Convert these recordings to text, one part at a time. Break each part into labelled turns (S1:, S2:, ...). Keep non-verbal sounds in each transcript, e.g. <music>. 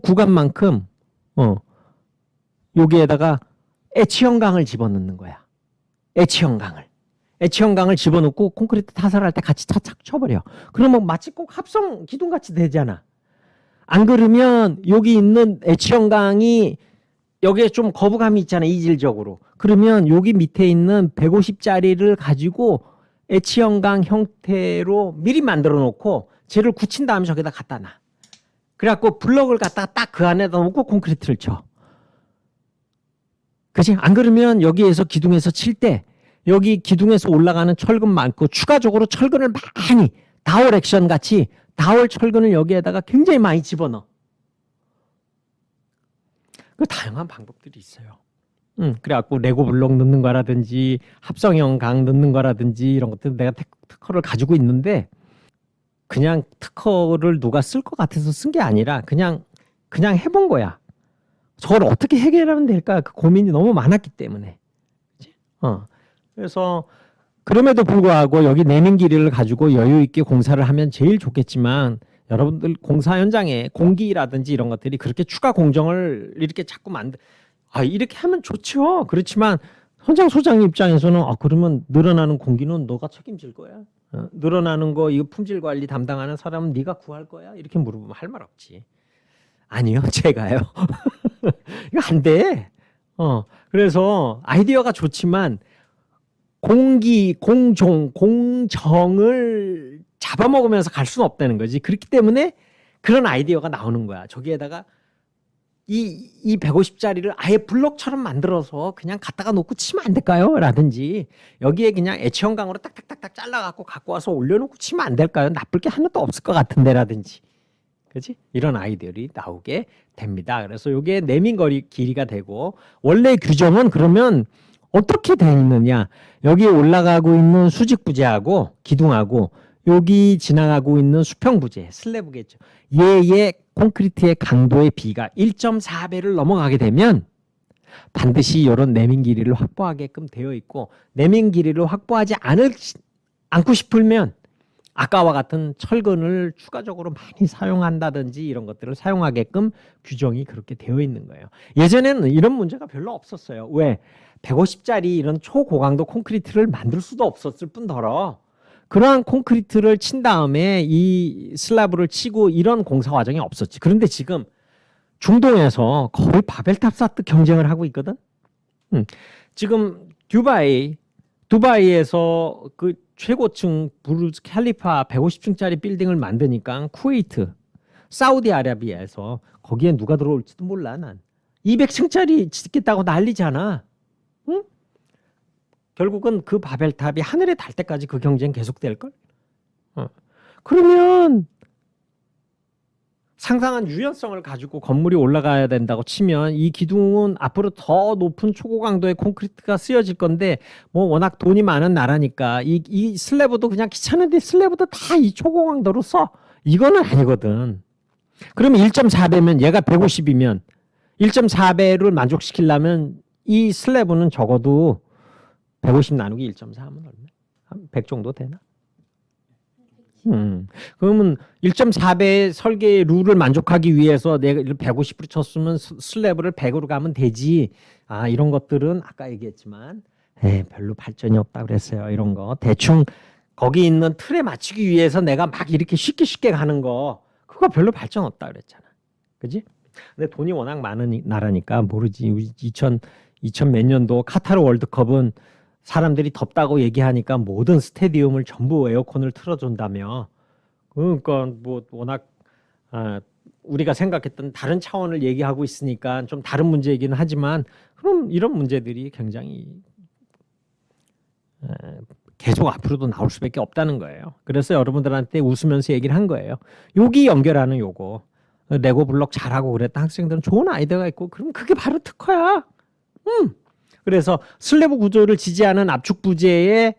S1: 요 구간만큼 어 여기에다가 에치형강을 집어넣는 거야. 에치형강을. 에치형강을 집어넣고 콘크리트 타설할 때 같이 차착 쳐버려. 그러면 마치 꼭 합성 기둥 같이 되잖아. 안 그러면 여기 있는 에치형강이 여기에 좀 거부감이 있잖아 이질적으로. 그러면 여기 밑에 있는 150짜리를 가지고 에치형강 형태로 미리 만들어 놓고 쟤를 굳힌 다음에 저기다 갖다 놔. 그래갖고 블럭을 갖다가 딱 그 안에다 놓고 콘크리트를 쳐. 그지? 안 그러면 여기에서 기둥에서 칠 때 여기 기둥에서 올라가는 철근 많고 추가적으로 철근을 많이 다월 액션 같이 다월 철근을 여기에다가 굉장히 많이 집어넣어. 그 다양한 방법들이 있어요. 음, 그래갖고 레고 블록 넣는 거라든지 합성형 강 넣는 거라든지 이런 것들 내가 특- 특허를 가지고 있는데 그냥 특허를 누가 쓸 것 같아서 쓴 게 아니라 그냥 그냥 해본 거야. 저걸 어떻게 해결하면 될까 그 고민이 너무 많았기 때문에. 어. 그래서 그럼에도 불구하고 여기 내민 길이를 가지고 여유 있게 공사를 하면 제일 좋겠지만 여러분들 공사 현장에 공기라든지 이런 것들이 그렇게 추가 공정을 이렇게 자꾸 만들 아 이렇게 하면 좋죠. 그렇지만 현장 소장 입장에서는 아 그러면 늘어나는 공기는 너가 책임질 거야. 어, 늘어나는 거 이거 품질 관리 담당하는 사람은 네가 구할 거야. 이렇게 물어보면 할 말 없지. 아니요, <laughs> 제가요. <laughs> 이거 안 돼. 어, 그래서 아이디어가 좋지만 공기, 공종, 공정을 잡아먹으면서 갈 수는 없다는 거지. 그렇기 때문에 그런 아이디어가 나오는 거야. 저기에다가 이, 이 150짜리를 아예 블럭처럼 만들어서 그냥 갖다가 놓고 치면 안 될까요? 라든지 여기에 그냥 애치형강으로 딱딱딱딱 잘라갖고 갖고 와서 올려놓고 치면 안 될까요? 나쁠 게 하나도 없을 것 같은데 라든지. 그지? 이런 아이디어들이 나오게 됩니다. 그래서 이게 내민 거리 길이가 되고 원래 규정은 그러면 어떻게 돼 있느냐? 여기 올라가고 있는 수직 부재하고 기둥하고 여기 지나가고 있는 수평 부재 슬래브겠죠. 얘의 콘크리트의 강도의 비가 1.4배를 넘어가게 되면 반드시 이런 내민 길이를 확보하게끔 되어 있고 내민 길이를 확보하지 않을 않고 싶으면 아까와 같은 철근을 추가적으로 많이 사용한다든지 이런 것들을 사용하게끔 규정이 그렇게 되어 있는 거예요. 예전에는 이런 문제가 별로 없었어요. 왜? 150짜리 이런 초고강도 콘크리트를 만들 수도 없었을 뿐더러 그러한 콘크리트를 친 다음에 이 슬라브를 치고 이런 공사 과정이 없었지. 그런데 지금 중동에서 거의 바벨탑 쌓듯 경쟁을 하고 있거든. 음. 지금 두바이 두바이에서 그 최고층 부르즈 캘리파 150층짜리 빌딩을 만드니까 쿠웨이트, 사우디아라비아에서 거기에 누가 들어올지도 몰라 난. 200층짜리 짓겠다고 난리잖아. 응? 결국은 그 바벨탑이 하늘에 달 때까지 그 경쟁 계속될 걸. 어. 그러면 상당한 유연성을 가지고 건물이 올라가야 된다고 치면 이 기둥은 앞으로 더 높은 초고 강도의 콘크리트가 쓰여질 건데 뭐 워낙 돈이 많은 나라니까 이, 이 슬래브도 그냥 귀찮은데 슬래브도 다 이 초고 강도로 써 이거는 아니거든 그러면 1.4배면 얘가 150이면 1.4배를 만족시키려면 이 슬래브는 적어도 150 나누기 1.4 하면 얼마? 한100 정도 되나? 음. 그러면 1.4배 설계의 룰을 만족하기 위해서 내가 150으로 쳤으면 스- 슬래브를 100으로 가면 되지. 아, 이런 것들은 아까 얘기했지만 에, 별로 발전이 없다 그랬어요. 이런 거. 대충 거기 있는 틀에 맞추기 위해서 내가 막 이렇게 쉽게 쉽게 가는 거 그거 별로 발전 없다 그랬잖아. 그지? 근데 돈이 워낙 많은 이- 나라니까 모르지. 우리 2000 2000 몇 년도 카타르 월드컵은 사람들이 덥다고 얘기하니까 모든 스테디움을 전부 에어컨을 틀어준다며. 그러니까 뭐 워낙 아, 우리가 생각했던 다른 차원을 얘기하고 있으니까 좀 다른 문제이긴 하지만 그럼 이런 문제들이 굉장히 에, 계속 앞으로도 나올 수밖에 없다는 거예요. 그래서 여러분들한테 웃으면서 얘기를 한 거예요. 여기 연결하는 요거 레고 블록 잘하고 그랬다 학생들은 좋은 아이디어가 있고 그럼 그게 바로 특허야. 음. 그래서 슬래브 구조를 지지하는 압축 부재의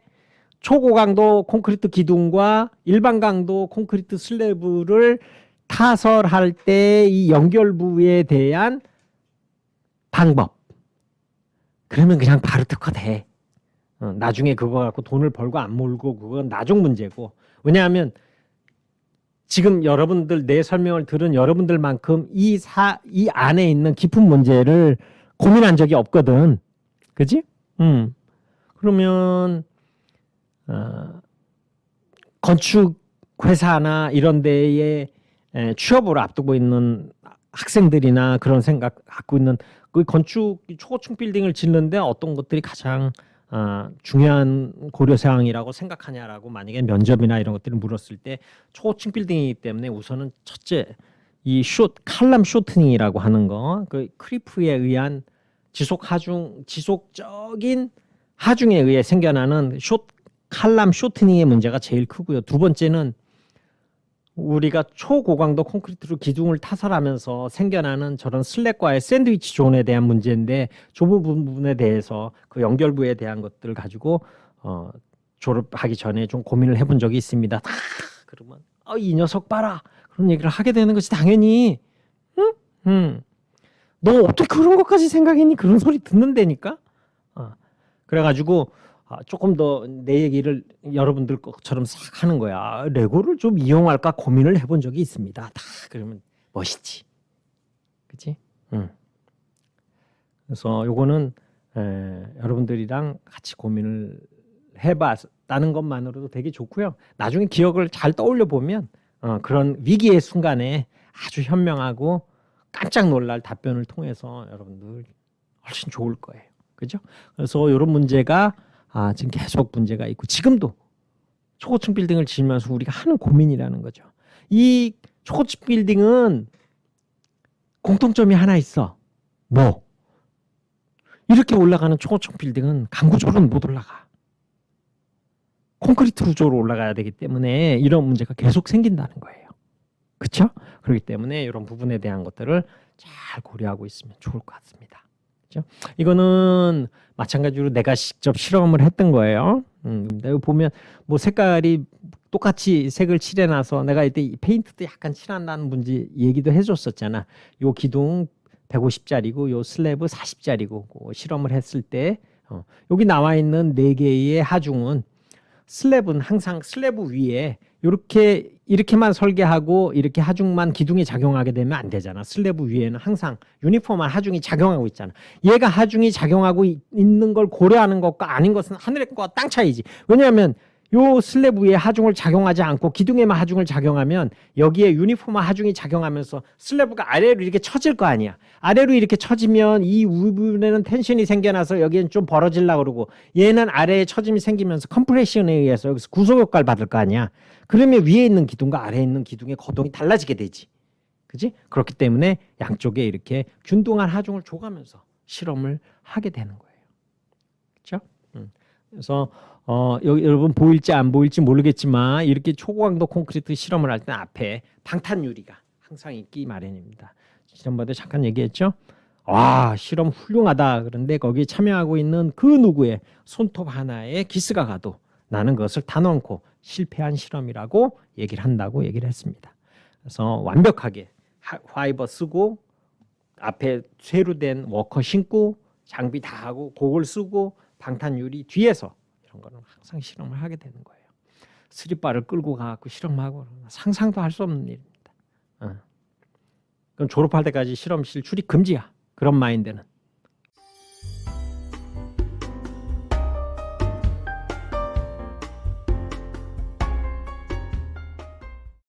S1: 초고강도 콘크리트 기둥과 일반 강도 콘크리트 슬래브를 타설할 때 이 연결부에 대한 방법. 그러면 그냥 바로 특허돼. 어, 나중에 그거 갖고 돈을 벌고 안 몰고 그건 나중 문제고. 왜냐하면 지금 여러분들 내 설명을 들은 여러분들만큼 이 사 이 안에 있는 깊은 문제를 고민한 적이 없거든. 그지? 음. 그러면 어, 건축 회사나 이런 데에 에, 취업을 앞두고 있는 학생들이나 그런 생각 갖고 있는 그 건축 초고층 빌딩을 짓는데 어떤 것들이 가장 어, 중요한 고려 사항이라고 생각하냐라고 만약에 면접이나 이런 것들을 물었을 때 초고층 빌딩이기 때문에 우선은 첫째 이 숏 칼럼 쇼트닝이라고 하는 거 그 크리프에 의한 지속 하중 지속적인 하중에 의해 생겨나는 숏 칼럼 쇼트닝의 문제가 제일 크고요. 두 번째는 우리가 초고강도 콘크리트로 기둥을 타설하면서 생겨나는 저런 슬랙과의 샌드위치 존에 대한 문제인데 저 부분에 대해서 그 연결부에 대한 것들을 가지고 어, 졸업하기 전에 좀 고민을 해본 적이 있습니다. 다 그러면 어, 이 녀석 봐라 그런 얘기를 하게 되는 것이 당연히 응? 응. 너 어떻게 그런 것까지 생각했니? 그런 소리 듣는다니까. 어. 그래가지고 아, 조금 더 내 얘기를 여러분들 것처럼 싹 하는 거야. 레고를 좀 이용할까 고민을 해본 적이 있습니다. 다 그러면 멋있지, 그렇지? 응. 그래서 요거는 에, 여러분들이랑 같이 고민을 해봤다는 것만으로도 되게 좋고요. 나중에 기억을 잘 떠올려 보면 어, 그런 위기의 순간에 아주 현명하고 깜짝 놀랄 답변을 통해서 여러분들 훨씬 좋을 거예요. 그죠? 그래서 이런 문제가 아, 지금 계속 문제가 있고 지금도 초고층 빌딩을 지으면서 우리가 하는 고민이라는 거죠. 이 초고층 빌딩은 공통점이 하나 있어. 뭐? 이렇게 올라가는 초고층 빌딩은 강구조로는 못 올라가. 콘크리트 구조로 올라가야 되기 때문에 이런 문제가 계속 생긴다는 거예요. 그렇죠? 그렇기 때문에 이런 부분에 대한 것들을 잘 고려하고 있으면 좋을 것 같습니다. 그렇죠? 이거는 마찬가지로 내가 직접 실험을 했던 거예요. 음, 내가 보면 뭐 색깔이 똑같이 색을 칠해놔서 내가 이때 이 페인트도 약간 칠한다는 문제 얘기도 해줬었잖아. 요 기둥 150짜리고 요 슬래브 40짜리고 그 실험을 했을 때 어, 여기 나와 있는 네 개의 하중은 슬랩은 항상 슬래브 위에 이렇게 이렇게만 설계하고 이렇게 하중만 기둥이 작용하게 되면 안 되잖아. 슬래브 위에는 항상 유니폼한 하중이 작용하고 있잖아. 얘가 하중이 작용하고 이- 있는 걸 고려하는 것과 아닌 것은 하늘과 땅 차이지. 왜냐하면 요 슬래브 위에 하중을 작용하지 않고 기둥에만 하중을 작용하면 여기에 유니폼한 하중이 작용하면서 슬래브가 아래로 이렇게 처질 거 아니야. 아래로 이렇게 처지면 이 부분에는 텐션이 생겨나서 여기는 좀 벌어질라 그러고 얘는 아래에 처짐이 생기면서 컴프레션에 의해서 여기서 구속 효과를 받을 거 아니야. 그러면 위에 있는 기둥과 아래에 있는 기둥의 거동이 달라지게 되지. 그지? 그렇기 때문에 양쪽에 이렇게 균등한 하중을 줘가면서 실험을 하게 되는 거예요. 그렇죠? 음. 그래서 어, 여기 여러분 보일지 안 보일지 모르겠지만 이렇게 초고강도 콘크리트 실험을 할 때는 앞에 방탄 유리가 항상 있기 마련입니다. 지난번에 잠깐 얘기했죠. 와 실험 훌륭하다. 그런데 거기에 참여하고 있는 그 누구의 손톱 하나에 기스가 가도 나는 그것을 다 넣고 실패한 실험이라고 얘기를 한다고 얘기를 했습니다. 그래서 완벽하게 하- 화이버 쓰고 앞에 쇠로 된 워커 신고 장비 다 하고 그걸 쓰고 방탄 유리 뒤에서 이런 거는 항상 실험을 하게 되는 거예요. 스리바를 끌고 가고 실험하고 상상도 할 수 없는 일입니다. 어. 그럼 졸업할 때까지 실험실 출입 금지야. 그런 마인드는